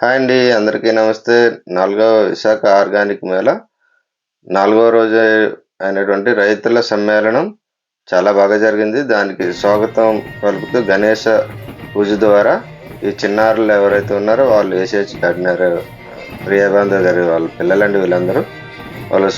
Hi అండి అందరికీ నమస్తే. నాలుగవ విశాఖ ఆర్గానిక్ మేళ. నాలుగవ రోజు అయినటువంటి రైతుల సమ్మేళనం చాలా బాగా జరిగింది. దానికి స్వాగతం పలుకుతూ గణేష పూజ ద్వారా ఈ చిన్నారులు ఎవరైతే ఉన్నారో వాళ్ళు ఏసీహెచ్ కట్టినారు ప్రియాబంధ గారి వాళ్ళ పిల్లలండి వీళ్ళందరూ. వాళ్ళు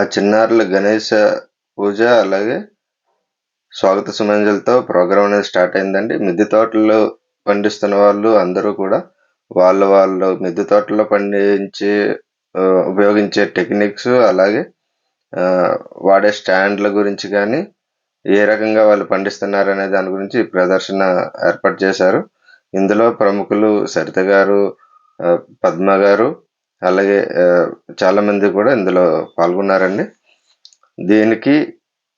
ఆ చిన్నారుల గణేష పూజ అలాగే స్వాగత సుమంజలతో ప్రోగ్రామ్ అనేది స్టార్ట్ అయిందండి. మిద్దె తోటల్లో పండిస్తున్న వాళ్ళు అందరూ కూడా వాళ్ళ వాళ్ళు మిద్దె తోటలో పండించే ఉపయోగించే టెక్నిక్స్ అలాగే వాడే స్టాండ్ల గురించి కానీ ఏ రకంగా వాళ్ళు పండిస్తున్నారు అనే దాని గురించి ప్రదర్శన ఏర్పాటు చేశారు. ఇందులో ప్రముఖులు సరిత గారు పద్మ గారు అలాగే చాలామంది చాలా మంది కూడా ఇందులో పాల్గొన్నారండి. దీనికి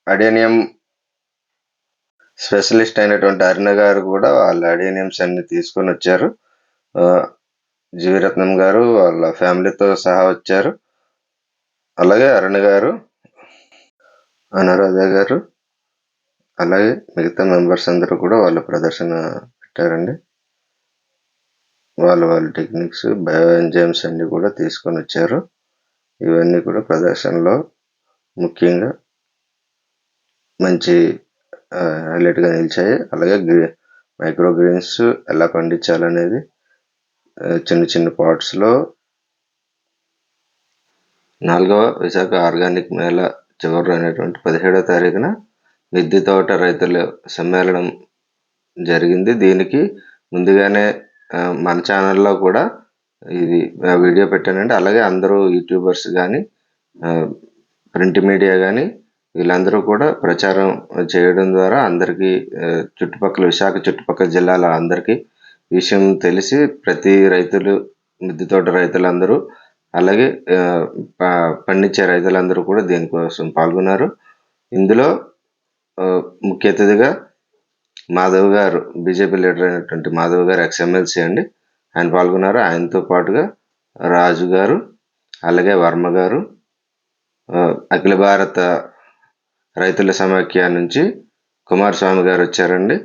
అడేనియం స్పెషలిస్ట్ అయినటువంటి అరుణ గారు కూడా వాళ్ళ అడేనియమ్స్ అన్ని తీసుకొని వచ్చారు. జీవిరత్నం గారు వాళ్ళ ఫ్యామిలీతో సహా వచ్చారు. అలాగే అరుణ గారు అనురాధ గారు అలాగే మిగతా మెంబర్స్ అందరూ కూడా వాళ్ళ ప్రదర్శన పెట్టారండి. వాళ్ళ వాళ్ళ టెక్నిక్స్ బయో ఎంజైమ్స్ అన్ని కూడా తీసుకొని వచ్చారు. ఇవన్నీ కూడా ప్రదర్శనలో ముఖ్యంగా మంచి హైలైట్గా నిలిచాయి. అలాగే గ్రీ మైక్రో గ్రీన్స్ ఎలా పండించాలనేది చిన్న చిన్న పాట్స్లో నాలుగవ విశాఖ ఆర్గానిక్ మేళ చివరి అనేటువంటి పదిహేడవ తారీఖున మిద్దె తోట రైతుల సమ్మేళనం జరిగింది. దీనికి ముందుగానే మన ఛానల్లో కూడా ఇది ఆ, వీడియో పెట్టానండి. అలాగే అందరూ యూట్యూబర్స్ కానీ ప్రింట్ మీడియా కానీ వీళ్ళందరూ కూడా ప్రచారం చేయడం ద్వారా అందరికీ చుట్టుపక్కల విశాఖ చుట్టుపక్కల జిల్లాల అందరికీ విషయం తెలిసి ప్రతి రైతులు మిద్దె తోట రైతులందరూ అలాగే ప- పండించే రైతులందరూ కూడా దీనికోసం పాల్గొన్నారు. ఇందులో ఆ, ముఖ్య అతిథిగా మాధవ్ గారు బీజేపీ లీడర్ అయినటువంటి మాధవ్ గారు ఎక్స్ ఎమ్మెల్సీ అండి. ఆయన పాల్గొన్నారు. ఆయనతో పాటుగా రాజు గారు అలాగే వర్మ గారు అఖిల భారత రైతుల సమాఖ్య నుంచి కుమారస్వామి గారు వచ్చారండి.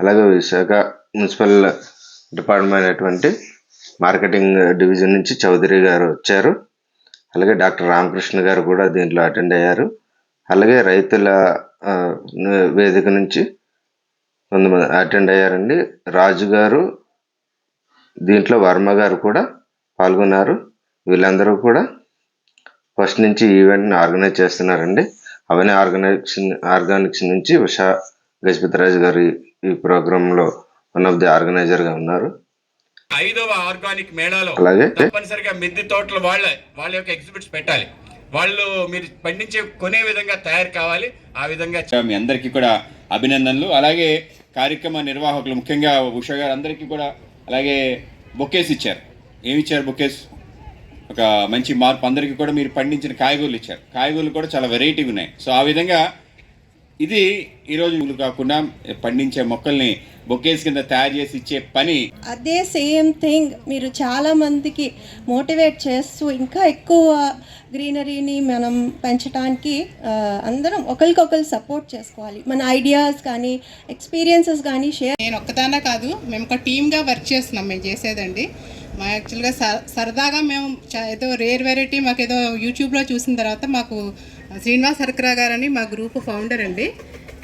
అలాగే విశాఖ మున్సిపల్ డిపార్ట్మెంట్ అయినటువంటి మార్కెటింగ్ డివిజన్ నుంచి చౌదరి గారు వచ్చారు. అలాగే డాక్టర్ రామకృష్ణ గారు కూడా దీంట్లో అటెండ్ అయ్యారు. అలాగే రైతుల వేదిక నుంచి కొంతమంది అటెండ్ అయ్యారండి. రాజు గారు దీంట్లో వర్మ గారు కూడా పాల్గొన్నారు. వీళ్ళందరూ కూడా ఫస్ట్ నుంచి ఈవెంట్ని ఆర్గనైజ్ చేస్తున్నారండి. అవన్నీ ఆర్గనైజేషన్ ఆర్గానిక్స్ నుంచి ఉషా గజపతిరాజు గారు ఈ- ఈ ప్రోగ్రాంలో వన్ ఆఫ్ ది ఆర్గనైజర్గా ఉన్నారు. ఐదవ ఆర్గానిక్ మేళాలో అలాగే. తప్పనిసరిగా మిద్దె తోటలు వాళ్ళ వాళ్ళ యొక్క ఎగ్జిబిట్స్ పెట్టాలి. వాళ్ళు మీరు పండించే కొనే విధంగా తయారు కావాలి. ఆ విధంగా మీ అందరికీ కూడా అభినందనలు. అలాగే కార్యక్రమ నిర్వాహకులు ముఖ్యంగా ఉష గారు అందరికీ కూడా అలాగే బొకేస్ ఇచ్చారు. ఏమి ఇచ్చారు బొకేస్? ఒక మంచి మార్పు అందరికీ కూడా మీరు పండించిన కాయగూరలు ఇచ్చారు. కాయగూరలు కూడా చాలా వెరైటీగా ఉన్నాయి. సో ఆ విధంగా ఇది ఈరోజు కాకుండా పండించే మొక్కల్ని బొకేస్ కింద తయారు చేసి ఇచ్చే పని. అదే సేమ్ థింగ్. మీరు చాలా మందికి మోటివేట్ చేస్తూ ఇంకా ఎక్కువ గ్రీనరీని మనం పెంచడానికి అందరం ఒకరికొకరు సపోర్ట్ చేసుకోవాలి. మన ఐడియాస్ కానీ ఎక్స్పీరియన్సెస్ కానీ షేర్ నేను ఒక్కదానా కాదు మేము ఒక టీమ్గా వర్క్ చేస్తున్నాం మేము చేసేదండి. మా యాక్చువల్గా స- సరదాగా మేము చ- ఏదో రేర్ వెరైటీ మాకు ఏదో యూట్యూబ్లో చూసిన తర్వాత మాకు శ్రీనివాస్ హర్కరా గారని మా గ్రూప్ ఫౌండర్ అండి.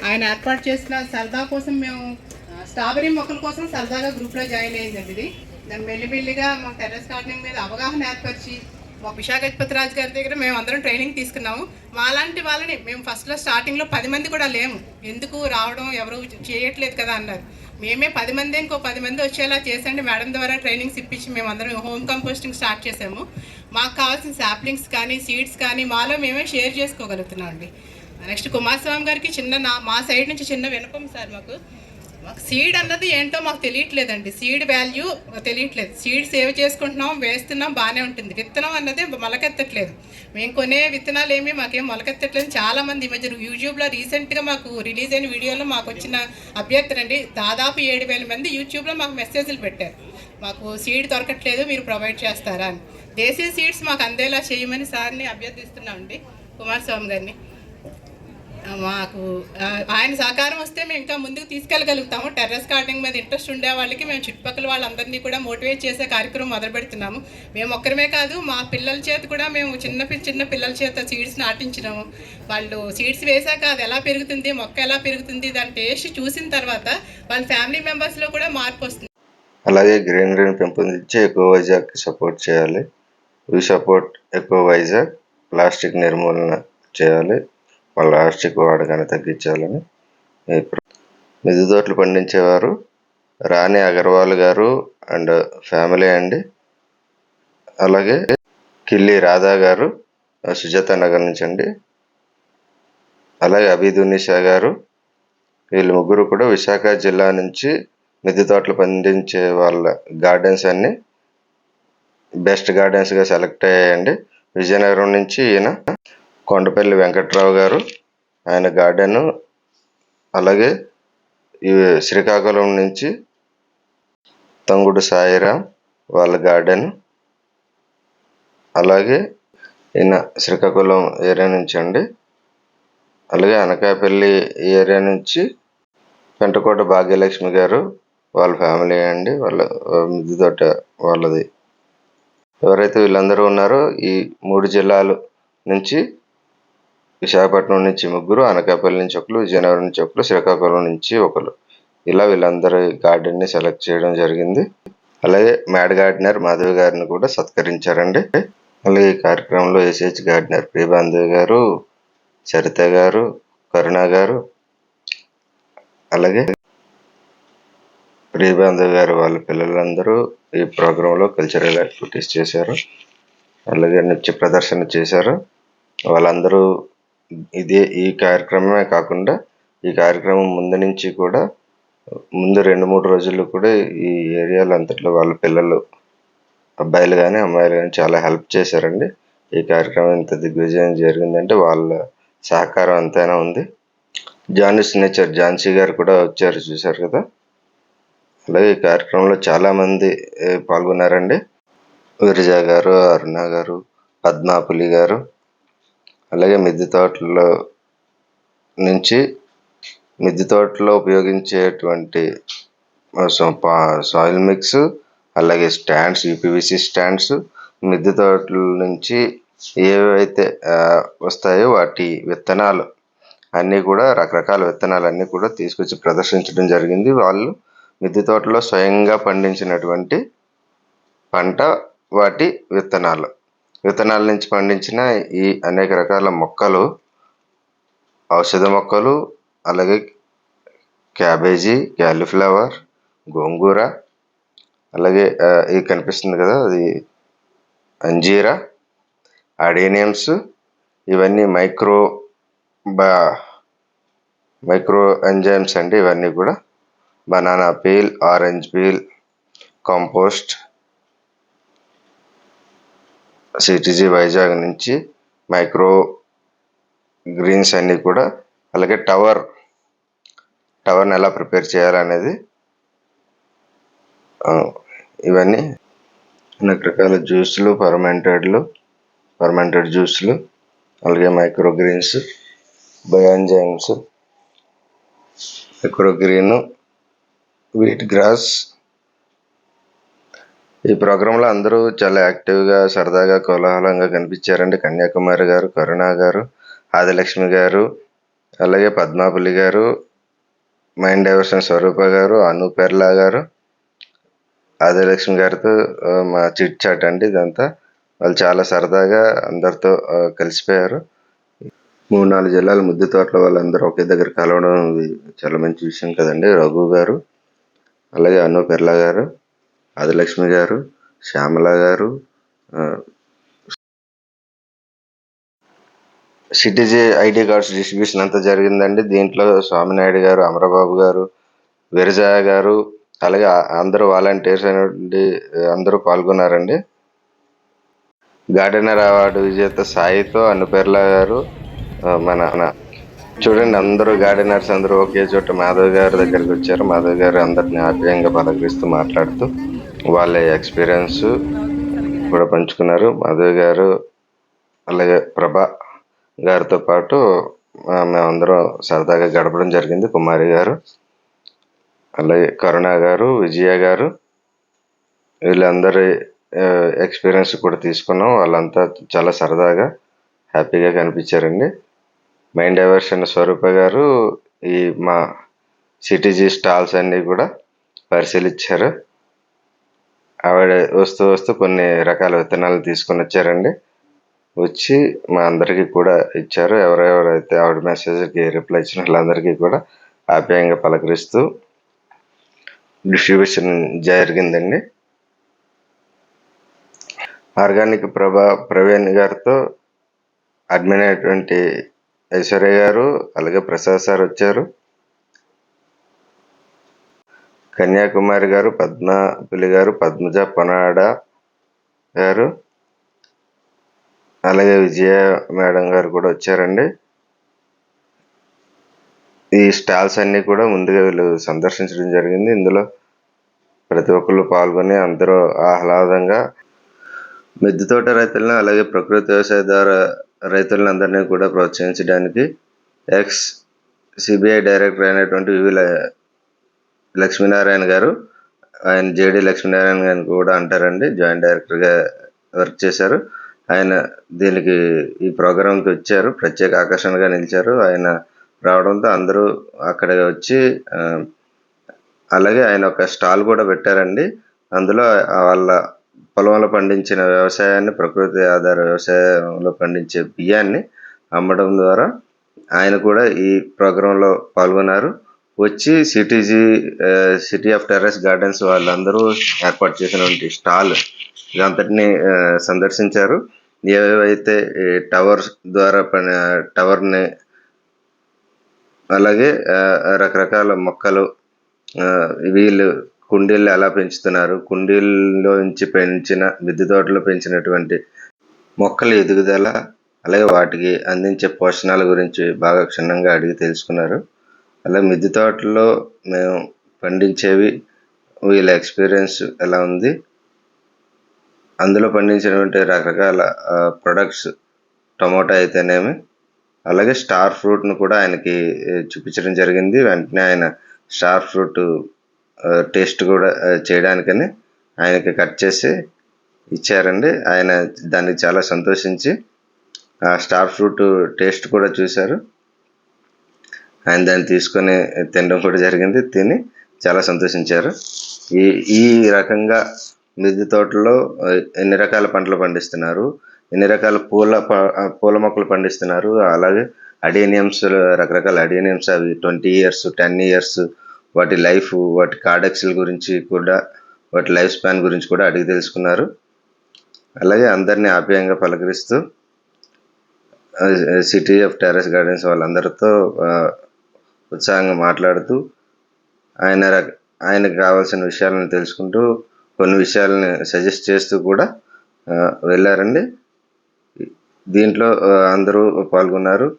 ఆయన ఏర్పాటు చేసిన సరదా కోసం మేము స్ట్రాబెరీ మొక్కల కోసం సరదాగా గ్రూప్లో జాయిన్ అయ్యిందండి ఇది. దాన్ని మెల్లిమెల్లిగా మా టెర్రస్ గార్డెనింగ్ మీద అవగాహన ఏర్పరిచి మా విశాఖపతి రాజు గారి దగ్గర మేము అందరం ట్రైనింగ్ తీసుకున్నాము. మాలాంటి వాళ్ళని మేము ఫస్ట్లో స్టార్టింగ్లో పది మంది కూడా లేము. ఎందుకు రావడం ఎవరు చేయట్లేదు కదా అన్నారు. మేమే పది మంది ఇంకో పది మంది వచ్చేలా చేసండి. మేడం ద్వారా ట్రైనింగ్స్ ఇప్పించి మేము అందరం హోమ్ కంపోస్టింగ్ స్టార్ట్ చేసాము. మాకు కావాల్సిన సాప్లింగ్స్ కానీ సీడ్స్ కానీ మాలో మేమే షేర్ చేసుకోగలుగుతున్నాం అండి నెక్స్ట్ కుమారస్వామి గారికి చిన్న నా మా సైడ్ నుంచి చిన్న వినపం సార్ మాకు. మాకు సీడ్ అన్నది ఏంటో మాకు తెలియట్లేదండి. సీడ్ వాల్యూ తెలియట్లేదు. సీడ్ సేవ్ చేసుకుంటున్నాం వేస్తున్నాం బాగానే ఉంటుంది. విత్తనం అన్నది మొలకెత్తట్లేదు. మేము కొనే విత్తనాలు ఏమి మాకేం మొలకెత్తట్లేదు. చాలామంది ఈ మధ్య యూట్యూబ్లో రీసెంట్గా మాకు రిలీజ్ అయిన వీడియోలో మాకు వచ్చిన అభ్యర్థన అండి దాదాపు ఏడు వేల మంది యూట్యూబ్లో మాకు మెసేజ్లు పెట్టారు. మాకు సీడ్ దొరకట్లేదు మీరు ప్రొవైడ్ చేస్తారా అని. దేశీయ సీడ్స్ మాకు అందేలా చేయమని సార్ని అభ్యర్థిస్తున్నామండి. కుమారస్వామి గారిని. మాకు ఆయన సహకారం వస్తే మేము ఇంకా ముందుకు తీసుకెళ్ళగలుగుతాము. టెర్రస్ గార్డెనింగ్ మీద ఇంట్రెస్ట్ ఉండే వాళ్ళకి మేము చుట్టుపక్కల వాళ్ళందరినీ కూడా మోటివేట్ చేసే కార్యక్రమం మొదలు పెడుతున్నాము మేము ఒక్కరమే కాదు మా పిల్లల చేత కూడా మేము చిన్న చిన్న పిల్లల చేత సీడ్స్ నాటించినాము. వాళ్ళు సీడ్స్ వేశాక అది ఎలా పెరుగుతుంది మొక్క ఎలా పెరుగుతుంది దాని టేస్ట్ చూసిన తర్వాత వాళ్ళ ఫ్యామిలీ మెంబర్స్లో కూడా మార్పు వస్తుంది. అలాగే గ్రీనరీని పెంపొందించి ఎక్కువ వైజాగ్కి సపోర్ట్ చేయాలి. వీ సపోర్ట్ ఎక్కువ వైజాగ్ ప్లాస్టిక్ నిర్మూలన చేయాలి. వాళ్ళ ప్లాస్టిక్ వాడకాన్ని తగ్గించాలని మిద్దె తోటలు పండించేవారు రాణి అగర్వాల్ గారు అండ్ ఫ్యామిలీ అండి. అలాగే కిల్లి రాధా గారు సుజాత నగర్ నుంచి అండి. అలాగే అభిదునిషా గారు వీళ్ళు ముగ్గురు కూడా విశాఖ జిల్లా నుంచి మిద్దె తోటలు పండించే వాళ్ళ గార్డెన్స్ అన్ని బెస్ట్ గార్డెన్స్గా సెలెక్ట్ అయ్యాయండి. విజయనగరం నుంచి ఈయన కొండపల్లి వెంకట్రావు గారు ఆయన గార్డెన్ అలాగే ఈ శ్రీకాకుళం నుంచి తంగుడు సాయిరాం వాళ్ళ గార్డెన్ అలాగే ఈయన శ్రీకాకుళం ఏరియా నుంచి అండి. అలాగే అనకాపల్లి ఏరియా నుంచి పెంటకోట భాగ్యలక్ష్మి గారు వాళ్ళ ఫ్యామిలీ అండి వాళ్ళ ఆ, తోట వాళ్ళది. ఎవరైతే వీళ్ళందరూ ఉన్నారో ఈ మూడు జిల్లాలు నుంచి విశాఖపట్నం నుంచి ముగ్గురు అనకాపల్లి నుంచి ఒకరు విజయనగరం నుంచి ఒకరు శ్రీకాకుళం నుంచి ఒకరు. ఇలా వీళ్ళందరి గార్డెన్ని సెలెక్ట్ చేయడం జరిగింది. అలాగే మ్యాడ్ గార్డెనర్ మాధవి గారిని కూడా సత్కరించారండి. అలాగే ఈ కార్యక్రమంలో ఎస్హెచ్ గార్డెనర్ ప్రియబాంధవి గారు సరిత గారు కరుణ గారు అలాగే ప్రియబాంధవ్ గారు వాళ్ళ పిల్లలందరూ ఈ ప్రోగ్రాంలో కల్చరల్ యాక్టివిటీస్ చేశారు. అలాగే నృత్య ప్రదర్శన చేశారు. వాళ్ళందరూ ఇదే ఈ కార్యక్రమమే కాకుండా ఈ కార్యక్రమం ముందు నుంచి కూడా ముందు రెండు మూడు రోజులు కూడా ఈ ఏరియాలో అంతట్లో వాళ్ళ పిల్లలు అబ్బాయిలు కానీ అమ్మాయిలు కానీ చాలా హెల్ప్ చేశారండి. ఈ కార్యక్రమం ఇంత దిగ్విజయం జరిగిందంటే వాళ్ళ సహకారం అంతైనా ఉంది. జానిస్ నేచర్ ఝాన్సీ గారు కూడా వచ్చారు చూశారు కదా? అలాగే ఈ కార్యక్రమంలో చాలామంది పాల్గొన్నారండి. విరజ గారు అరుణ గారు పద్మాపులి గారు అలాగే మిద్దె తోటలో నుంచి మిద్దె తోటలో ఉపయోగించేటువంటి సాయిల్ మిక్స్ అలాగే స్టాండ్స్ యూపీవీసీ స్టాండ్స్ మిద్దె తోటల నుంచి ఏవైతే వస్తాయో వాటి విత్తనాలు అన్నీ కూడా రకరకాల విత్తనాలు అన్నీ కూడా తీసుకొచ్చి ప్రదర్శించడం జరిగింది. వాళ్ళు మిద్దె తోటలో స్వయంగా పండించినటువంటి పంట వాటి విత్తనాలు. విత్తనాల నుంచి పండించిన ఈ అనేక రకాల మొక్కలు ఔషధ మొక్కలు అలాగే క్యాబేజీ క్యాలీఫ్లవర్ గోంగూర అలాగే ఇది కనిపిస్తుంది కదా అది అంజీరా అడేనియమ్స్ ఇవన్నీ మైక్రో బా మైక్రో ఎంజైమ్స్ అండి ఇవన్నీ కూడా. Banana peel orange peel compost CTG Vizag నుంచి మైక్రో గ్రీన్స్ అన్నీ కూడా అలాగే టవర్ టవర్ని ఎలా ప్రిపేర్ చేయాలనేది ఇవన్నీ ఇవన్నీ రకరకాల జ్యూస్లు ఫర్మెంటెడ్లు ఫర్మెంటెడ్ జ్యూస్లు అలాగే micro greens bio enzymes micro green wheat grass ఈ ప్రోగ్రాంలో అందరూ చాలా యాక్టివ్గా సరదాగా కోలాహలంగా కనిపించారండి. కన్యాకుమారి గారు కరుణ గారు ఆదిలక్ష్మి గారు అలాగే పద్మాపులి గారు మైండ్ డైవర్షన్ స్వరూప గారు అను పెర్లా గారు ఆదిలక్ష్మి గారితో మా చిట్ చాట్ అండి ఇదంతా. వాళ్ళు చాలా సరదాగా అందరితో కలిసిపోయారు. మూడు నాలుగు జిల్లాల ముద్దు తోటల వాళ్ళందరూ ఒకే దగ్గర కలవడం చాలా మంచి విషయం కదండి. రఘు గారు అలాగే అను పెర్లా గారు ఆదిలక్ష్మి గారు శ్యామల గారు సిటీజీ ఐడి కార్డ్స్ డిస్ట్రిబ్యూషన్ అంతా జరిగిందండి. దీంట్లో స్వామినాయుడు గారు అమరబాబు గారు విరజాయ గారు అలాగే అందరూ వాలంటీర్స్ అయినటువంటి అందరూ పాల్గొన్నారండి. గార్డెనర్ అవార్డు విజేత సాయితో అన్నపేర్ల గారు మన మన- చూడండి అందరూ గార్డెనర్స్ అందరూ ఒకే చోట మాధవ్ గారి దగ్గరికి వచ్చారు. మాధవ్ గారు అందరిని ఆప్యాయంగా పలకరిస్తూ మాట్లాడుతూ వాళ్ళ ఎక్స్పీరియన్స్ కూడా పంచుకున్నారు. మాధవ్ గారు అలాగే ప్రభా గారితో పాటు మేమందరం సరదాగా గడపడం జరిగింది. కుమారి గారు అలాగే కరుణ గారు విజయ గారు వీళ్ళందరి ఎక్స్పీరియన్స్ కూడా తీసుకున్నాం. వాళ్ళంతా చాలా సరదాగా హ్యాపీగా కనిపించారండి. మైండ్ డైవర్షన్ స్వరూప గారు ఈ మా సిటీజీ స్టాల్స్ అన్నీ కూడా పరిశీలించారు. ఆవిడ వస్తూ వస్తూ కొన్ని రకాల విత్తనాలు తీసుకొని వచ్చారండి. వచ్చి మా అందరికీ కూడా ఇచ్చారు. ఎవరెవరైతే ఆవిడ మెసేజ్కి రిప్లై ఇచ్చిన వాళ్ళందరికీ కూడా ఆప్యాయంగా పలకరిస్తూ డిస్ట్రిబ్యూషన్ జరిగిందండి. ఆర్గానిక్ ప్రభా ప్రవీణ్ గారితో అడ్మిన్ అయినటువంటి ఐశ్వర్య గారు అలాగే ప్రసాద్ సార్ వచ్చారు. కన్యాకుమారి గారు పద్మపులి గారు పద్మజ పనాడ గారు అలాగే విజయ మేడం గారు కూడా వచ్చారండి. ఈ స్టాల్స్ అన్నీ కూడా ముందుగా వీళ్ళు సందర్శించడం జరిగింది. ఇందులో ప్రతి ఒక్కళ్ళు పాల్గొని అందరూ ఆహ్లాదంగా మిద్దె తోట రైతులను అలాగే ప్రకృతి వ్యవసాయదార రైతులను అందరినీ కూడా ప్రోత్సహించడానికి ఎక్స్ సిబిఐ డైరెక్టర్ అయినటువంటి వివి లక్ష్మీనారాయణ గారు ఆయన జేడి లక్ష్మీనారాయణ గారిని కూడా అంటారండి జాయింట్ డైరెక్టర్గా వర్క్ చేశారు. ఆయన దీనికి ఈ ప్రోగ్రాంకి వచ్చారు ప్రత్యేక ఆకర్షణగా నిలిచారు. ఆయన రావడంతో అందరూ అక్కడ వచ్చి అలాగే ఆయన ఒక స్టాల్ కూడా పెట్టారండి. అందులో వాళ్ళ పొలంలో పండించిన వ్యవసాయాన్ని ప్రకృతి ఆధార వ్యవసాయంలో పండించే బియ్యాన్ని అమ్మడం ద్వారా ఆయన కూడా ఈ ప్రోగ్రాంలో పాల్గొన్నారు. వచ్చి CTG city of terrace gardens వాళ్ళందరూ ఏర్పాటు చేసినటువంటి స్టాల్ ఇదంతటిని సందర్శించారు. ఏవైతే టవర్స్ ద్వారా పని టవర్ని అలాగే రకరకాల మొక్కలు వీళ్ళు కుండీలు ఎలా పెంచుతున్నారు కుండీల్లో నుంచి పెంచిన మిద్దె తోటలో పెంచినటువంటి మొక్కల ఎదుగుదల అలాగే వాటికి అందించే పోషణాల గురించి బాగా క్షుణ్ణంగా అడిగి తెలుసుకున్నారు. అలాగే మిద్దె తోటలో మేము పండించేవి వీళ్ళ ఎక్స్పీరియన్స్ ఎలా ఉంది? అందులో పండించినటువంటి రకరకాల ప్రొడక్ట్స్ టమోటా అయితేనేమి అలాగే స్టార్ ఫ్రూట్ను కూడా ఆయనకి చూపించడం జరిగింది. వెంటనే ఆయన స్టార్ ఫ్రూట్ టేస్ట్ కూడా చేయడానికని ఆయనకి కట్ చేసి ఇచ్చారండి. ఆయన దాన్ని చాలా సంతోషించి ఆ స్టార్ ఫ్రూట్ టేస్ట్ కూడా చూశారు. ఆయన దాన్ని తీసుకొని తినడం కూడా జరిగింది. తిని చాలా సంతోషించారు. ఈ ఈ రకంగా మిద్దె తోటలో ఎన్ని రకాల పంటలు పండిస్తున్నారు? ఎన్ని రకాల పూల ప- పూల మొక్కలు పండిస్తున్నారు? అలాగే అడేనియమ్స్ రకరకాల అడేనియమ్స్ అవి ట్వంటీ ఇయర్స్ టెన్ ఇయర్స్ వాటి లైఫ్ వాటి కార్డెక్స్ల గురించి కూడా వాటి లైఫ్ స్పాన్ గురించి కూడా అడిగి తెలుసుకున్నారు. అలాగే అందరినీ ఆప్యాయంగా పలకరిస్తూ సిటీ ఆఫ్ టెర్రస్ గార్డెన్స్ వాళ్ళందరితో ఉత్సాహంగా మాట్లాడుతూ ఆయన ఆయనకు కావాల్సిన విషయాలను తెలుసుకుంటూ కొన్ని విషయాలని సజెస్ట్ చేస్తూ కూడా వెళ్ళారండి. దీంట్లో అందరూ పాల్గొన్నారు.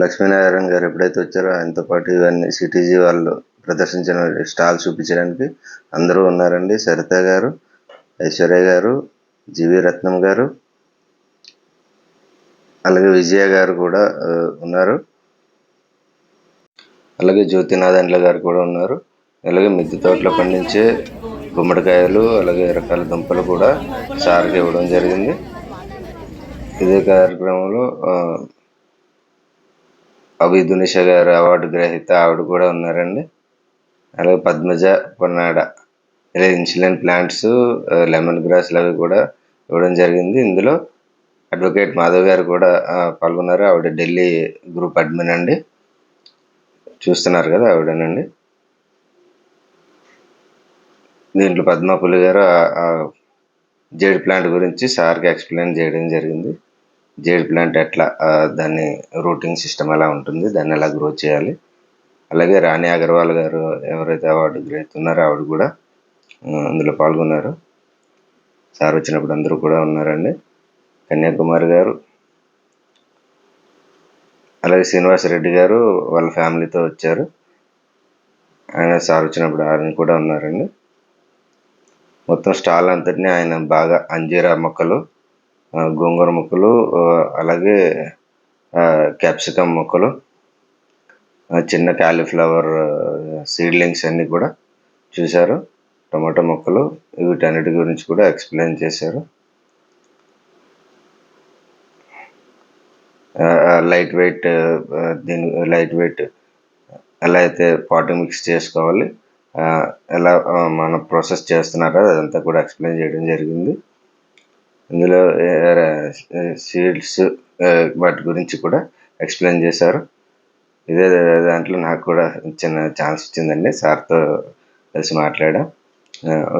లక్ష్మీనారాయణ గారు ఎప్పుడైతే వచ్చారో ఆయనతో పాటు ఇవన్నీ సిటీజీ వాళ్ళు ప్రదర్శించిన స్టాల్ చూపించడానికి అందరూ ఉన్నారండి. సరిత గారు ఐశ్వర్య గారు జీవి రత్నం గారు అలాగే విజయ గారు కూడా ఉన్నారు. అలాగే జ్యోతినాథండ్ల గారు కూడా ఉన్నారు. అలాగే మిద్దె తోటలో పండించే గుమ్మడికాయలు అలాగే రకాల దుంపలు కూడా సార్కి ఇవ్వడం జరిగింది. ఇదే కార్యక్రమంలో అవి దునిష గారు అవార్డు గ్రహీత ఆవిడ కూడా ఉన్నారండి. అలాగే పద్మజ పొన్నాడ ఇలా ఇన్సులిన్ ప్లాంట్స్ లెమన్ గ్రాస్లు అవి కూడా ఇవ్వడం జరిగింది. ఇందులో అడ్వకేట్ మాధవ్ గారు కూడా పాల్గొన్నారు. ఆవిడ ఢిల్లీ గ్రూప్ అడ్మిన్ అండి. చూస్తున్నారు కదా ఆవిడనండి దీంట్లో పద్మపులి గారు జేడ్ ప్లాంట్ గురించి సార్కి ఎక్స్ప్లెయిన్ చేయడం జరిగింది. జేడ్ ప్లాంట్ ఎట్లా దాన్ని రూటింగ్ సిస్టమ్ ఎలా ఉంటుంది దాన్ని ఎలా గ్రో చేయాలి. అలాగే రాణి అగర్వాల్ గారు ఎవరైతే అవార్డు గ్రహిస్తున్నారో ఆవిడ కూడా అందులో పాల్గొన్నారు. సార్ వచ్చినప్పుడు అందరూ కూడా ఉన్నారండి. కన్యాకుమారి గారు అలాగే శ్రీనివాసరెడ్డి గారు వాళ్ళ ఫ్యామిలీతో వచ్చారు. ఆయన సార్ వచ్చినప్పుడు ఆయన కూడా ఉన్నారండి. మొత్తం స్టాల్ అంతటిని ఆయన బాగా అంజీరా మొక్కలు గోంగూర మొక్కలు అలాగే క్యాప్సికమ్ మొక్కలు చిన్న క్యాలీఫ్లవర్ సీడ్లింగ్స్ అన్నీ కూడా చూశారు. టమాటో మొక్కలు వీటన్నిటి గురించి కూడా ఎక్స్ప్లెయిన్ చేశారు. లైట్ వెయిట్ దీని లైట్ వెయిట్ ఎలా అయితే పాటు మిక్స్ చేసుకోవాలి ఎలా మనం మన ప్రాసెస్ చేస్తున్నారో అదంతా కూడా ఎక్స్ప్లెయిన్ చేయడం జరిగింది. ఇందులో సీడ్స్ వాటి గురించి కూడా ఎక్స్ప్లెయిన్ చేశారు. ఇదే దాంట్లో నాకు కూడా చిన్న ఛాన్స్ వచ్చిందండి సార్తో కలిసి మాట్లాడా.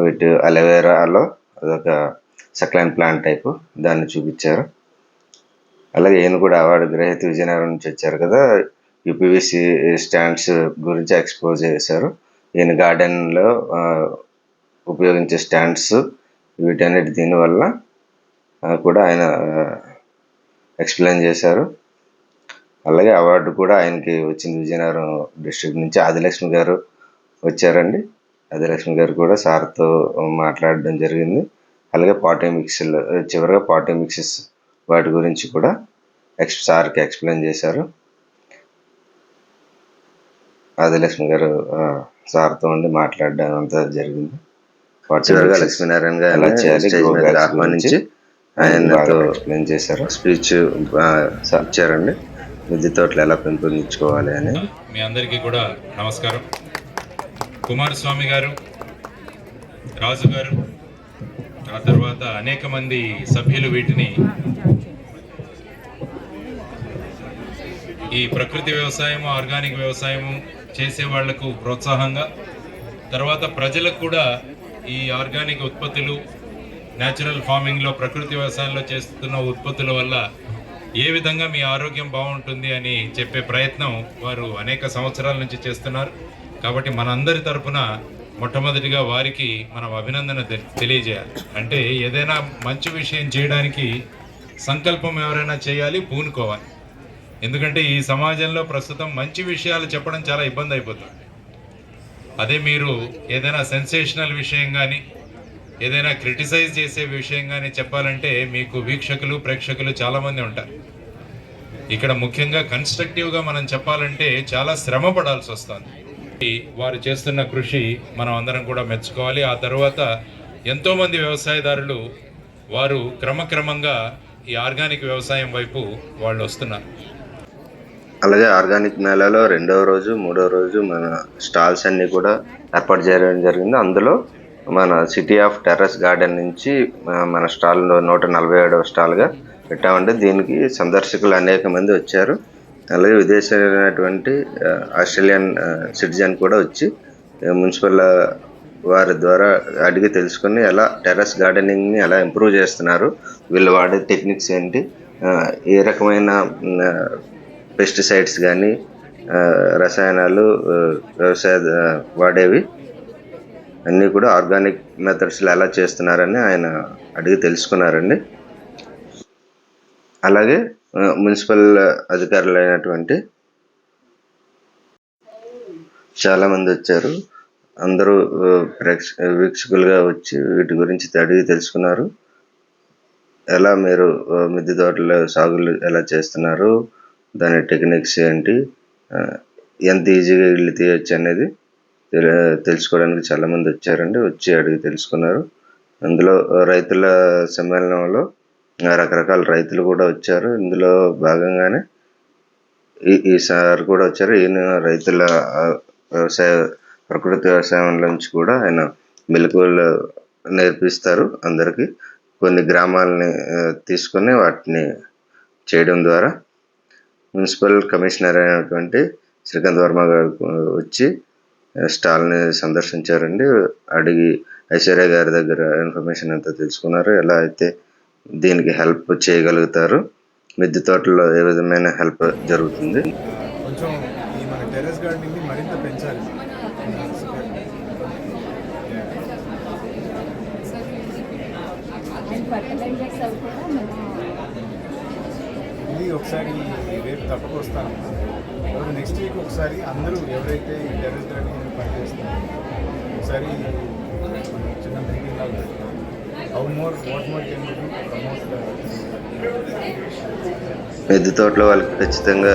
వీటి అలవేరాలో అదొక సక్లైన్ ప్లాంట్ టైపు దాన్ని చూపించారు. అలాగే ఈయన కూడా అవార్డు గ్రహీత విజయనగరం నుంచి వచ్చారు కదా. యూపీవీసీ స్టాండ్స్ గురించి ఎక్స్పోజ్ చేశారు. ఈయన గార్డెన్లో ఉపయోగించే స్టాండ్స్ వీటన్నిటి దీనివల్ల కూడా ఆయన ఎక్స్ప్లెయిన్ చేశారు. అలాగే అవార్డు కూడా ఆయనకి వచ్చింది విజయనగరం డిస్ట్రిక్ట్ నుంచి. ఆదిలక్ష్మి గారు వచ్చారండి. ఆదిలక్ష్మి గారు కూడా సార్తో మాట్లాడడం జరిగింది. అలాగే పాటీ మిక్స్లు చివరిగా పాటీ మిక్సెస్ వాటి గురించి కూడా ఎక్స్ సార్కి ఎక్స్ప్లెయిన్ చేశారు. ఆదిలక్ష్మి గారు సార్తో ఉండి మాట్లాడడం అంతా జరిగింది. చివరిగా లక్ష్మీనారాయణ గారు ఆహ్వానించి ఆయనతో ఎక్స్ప్లెయిన్ చేశారు. స్పీచ్ ఇచ్చారండి. మిద్దె తోటలు ఎలా పెంపొందించుకోవాలి అని. మీ అందరికీ కూడా నమస్కారం. కుమారస్వామి గారు రాజు గారు ఆ తర్వాత అనేక మంది సభ్యులు వీటిని ఈ ప్రకృతి వ్యవసాయం ఆర్గానిక్ వ్యవసాయం చేసే వాళ్ళకు ప్రోత్సాహంగా తర్వాత ప్రజలకు కూడా ఈ ఆర్గానిక్ ఉత్పత్తులు న్యాచురల్ ఫార్మింగ్లో ప్రకృతి వ్యవసాయంలో చేస్తున్న ఉత్పత్తుల వల్ల ఏ విధంగా మీ ఆరోగ్యం బాగుంటుంది అని చెప్పే ప్రయత్నం వారు అనేక సంవత్సరాల నుంచి చేస్తున్నారు. కాబట్టి మనందరి తరపున మొట్టమొదటిగా వారికి మనం అభినందన తెలియజేయాలి. అంటే ఏదైనా మంచి విషయం చేయడానికి సంకల్పం ఎవరైనా చేయాలి పూనుకోవాలి. ఎందుకంటే ఈ సమాజంలో ప్రస్తుతం మంచి విషయాలు చెప్పడం చాలా ఇబ్బంది అయిపోతుంది. అదే మీరు ఏదైనా సెన్సేషనల్ విషయం కానీ ఏదైనా క్రిటిసైజ్ చేసే విషయం కానీ చెప్పాలంటే మీకు వీక్షకులు ప్రేక్షకులు చాలామంది ఉంటారు. ఇక్కడ ముఖ్యంగా కన్స్ట్రక్టివ్గా మనం చెప్పాలంటే చాలా శ్రమ పడాల్సి వస్తుంది. ఈ వారు చేస్తున్న కృషి మనం అందరం కూడా మెచ్చుకోవాలి. ఆ తర్వాత ఎంతోమంది వ్యవసాయదారులు వారు క్రమక్రమంగా ఈ ఆర్గానిక్ వ్యవసాయం వైపు వాళ్ళు వస్తున్నారు. అలాగే ఆర్గానిక్ మేళాలో రెండవ రోజు మూడో రోజు మన స్టాల్స్ అన్నీ కూడా ఏర్పాటు చేయడం జరిగింది. అందులో మన సిటీ ఆఫ్ టెర్రస్ గార్డెన్ నుంచి మన స్టాల్లో నూట నలభై ఏడవ స్టాల్గా పెట్టామంటే దీనికి సందర్శకులు అనేక మంది వచ్చారు. అలాగే విదేశమైనటువంటి ఆస్ట్రేలియన్ సిటిజన్ కూడా వచ్చి మున్సిపల్ వారి ద్వారా అడిగి తెలుసుకొని ఎలా టెర్రస్ గార్డెనింగ్ని ఎలా ఇంప్రూవ్ చేస్తున్నారు వీళ్ళు వాడే టెక్నిక్స్ ఏంటి ఏ రకమైన పెస్టిసైడ్స్ కానీ రసాయనాలు వ్యవసాయ వాడేవి. అన్నీ కూడా ఆర్గానిక్ మెథడ్స్లో ఎలా చేస్తున్నారని ఆయన అడిగి తెలుసుకున్నారండి. అలాగే మున్సిపల్ అధికారులు అయినటువంటి చాలామంది వచ్చారు. అందరూ ప్రేక్ష వీక్షకులుగా వచ్చి వీటి గురించి అడిగి తెలుసుకున్నారు. ఎలా మీరు మిద్దె తోటలో సాగులు ఎలా చేస్తున్నారు? దాని టెక్నిక్స్ ఏంటి? ఎంత ఈజీగా ఇల్లు తీయచ్చు అనేది తెలుసుకోవడానికి చాలామంది వచ్చారండి వచ్చి అడిగి తెలుసుకున్నారు. అందులో రైతుల సమ్మేళనంలో రకరకాల రైతులు కూడా వచ్చారు. ఇందులో భాగంగానే ఈ ఈసారి కూడా వచ్చారు. ఈయన రైతుల వ్యవసాయ ప్రకృతి వ్యవసాయం నుంచి కూడా ఆయన మెలకువలు నేర్పిస్తారు అందరికీ. కొన్ని గ్రామాలని తీసుకొని వాటిని చేయడం ద్వారా మున్సిపల్ కమిషనర్ అయినటువంటి శ్రీకాంత్ వర్మ గారు వచ్చి స్టాల్ని సందర్శించారండి. అడిగి ఐశ్వర్య గారి దగ్గర ఇన్ఫర్మేషన్ అంతా తెలుసుకున్నారు. ఎలా అయితే దీనికి హెల్ప్ చేయగలుగుతారు మిద్దె తోటలో ఏ విధమైన హెల్ప్ జరుగుతుంది? కొంచెం ఈ మన టెర్రస్ గార్డెనింగ్ని మరింత పెంచాలి. ఇది ఒకసారి రేపు తప్పక వస్తాను. తర్వాత నెక్స్ట్ వీక్ ఒకసారి అందరూ ఎవరైతే ఈ టెర్రస్ గార్డెనింగ్ పనిచేస్తున్నారో ఒకసారి చిన్న మీటింగ్ లాగా పెడతాం how more what more can promote పెద్ద తోటలో వాళ్ళకి ఖచ్చితంగా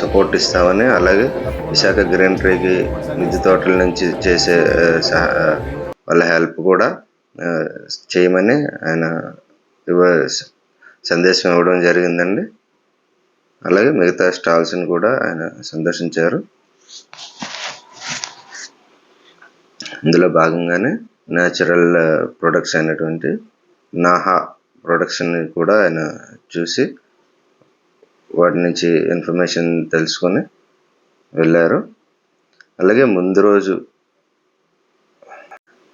సపోర్ట్ ఇస్తామని అలాగే విశాఖ గ్రీన్ ట్రీకి మిద్దె తోటల నుంచి చేసే వాళ్ళ హెల్ప్ కూడా చేయమని ఆయన ఇవ్వ సందేశం ఇవ్వడం జరిగిందండి. అలాగే మిగతా స్టాల్స్ని కూడా ఆయన సందర్శించారు. ఇందులో భాగంగానే న్యాచురల్ ప్రొడక్ట్స్ uh, అయినటువంటి నాహా ప్రొడక్ట్స్ని కూడా ఆయన చూసి వాటి నుంచి ఇన్ఫర్మేషన్ తెలుసుకొని వెళ్ళారు. అలాగే ముందు రోజు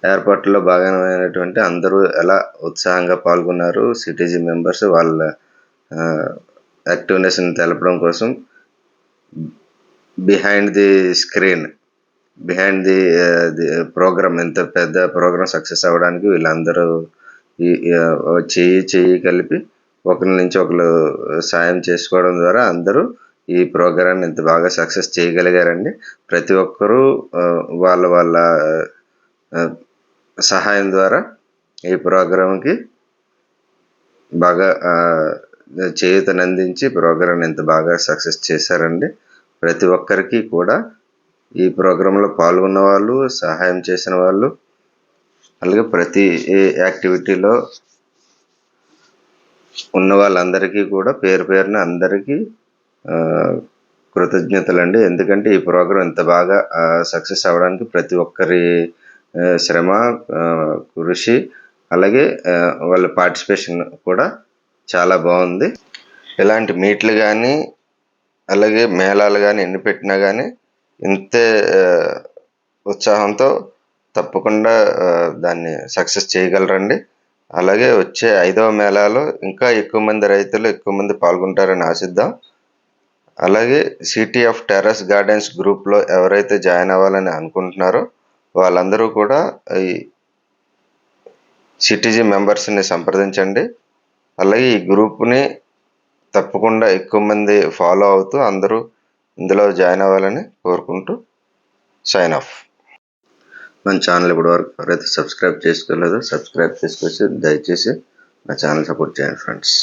ఏర్పాట్లో భాగమైనటువంటి అందరూ ఎలా ఉత్సాహంగా పాల్గొన్నారు సిటీజీ మెంబర్స్ వాళ్ళ యాక్టివ్నెస్ని తెలపడం కోసం behind the screen behind the the programme ఎంత పెద్ద ప్రోగ్రామ్ సక్సెస్ అవ్వడానికి వీళ్ళందరూ ఈ చెయ్యి చెయ్యి కలిపి ఒకరి నుంచి ఒకరు సాయం చేసుకోవడం ద్వారా అందరూ ఈ ప్రోగ్రాన్ని ఇంత బాగా సక్సెస్ చేయగలిగారండి. ప్రతి ఒక్కరూ వాళ్ళ వాళ్ళ సహాయం ద్వారా ఈ ప్రోగ్రాంకి బాగా ఆ, చేయూతనందించి ప్రోగ్రాంని ఇంత బాగా సక్సెస్ చేశారండి. ప్రతి ఒక్కరికి కూడా ఈ ప్రోగ్రాంలో పాల్గొన్న వాళ్ళు సహాయం చేసిన వాళ్ళు అలాగే ప్రతి యాక్టివిటీలో ఉన్న వాళ్ళందరికీ కూడా పేరు పేరున అందరికీ కృతజ్ఞతలు అండి ఎందుకంటే ఈ ప్రోగ్రాం ఇంత బాగా సక్సెస్ అవ్వడానికి ప్రతి ఒక్కరి శ్రమ కృషి అలాగే వాళ్ళ పార్టిసిపేషన్ కూడా చాలా బాగుంది. ఇలాంటి మీట్లు కానీ అలాగే మేళాలు కానీ ఎన్ని పెట్టినా కానీ ఇంతే ఉత్సాహంతో తప్పకుండా దాన్ని సక్సెస్ చేయగలరండి. అలాగే వచ్చే ఐదవ మేళాలో ఇంకా ఎక్కువ మంది రైతులు ఎక్కువ మంది పాల్గొంటారని ఆశిద్దాం. అలాగే సిటీ ఆఫ్ టెర్రస్ గార్డెన్స్ గ్రూప్లో ఎవరైతే జాయిన్ అవ్వాలని అనుకుంటున్నారో వాళ్ళందరూ కూడా ఈ సిటీజీ మెంబర్స్ని సంప్రదించండి. అలాగే ఈ గ్రూప్ని తప్పకుండా ఎక్కువ మంది ఫాలో అవుతూ అందరూ ఇందులో జాయిన్ అవ్వాలని కోరుకుంటూ సైన్ ఆఫ్. మన ఛానల్ ఇప్పటి వరకు ఎవరైతే సబ్స్క్రైబ్ చేసుకోలేదో సబ్స్క్రైబ్ చేసుకొచ్చి దయచేసి నా ఛానల్ సపోర్ట్ చేయండి ఫ్రెండ్స్.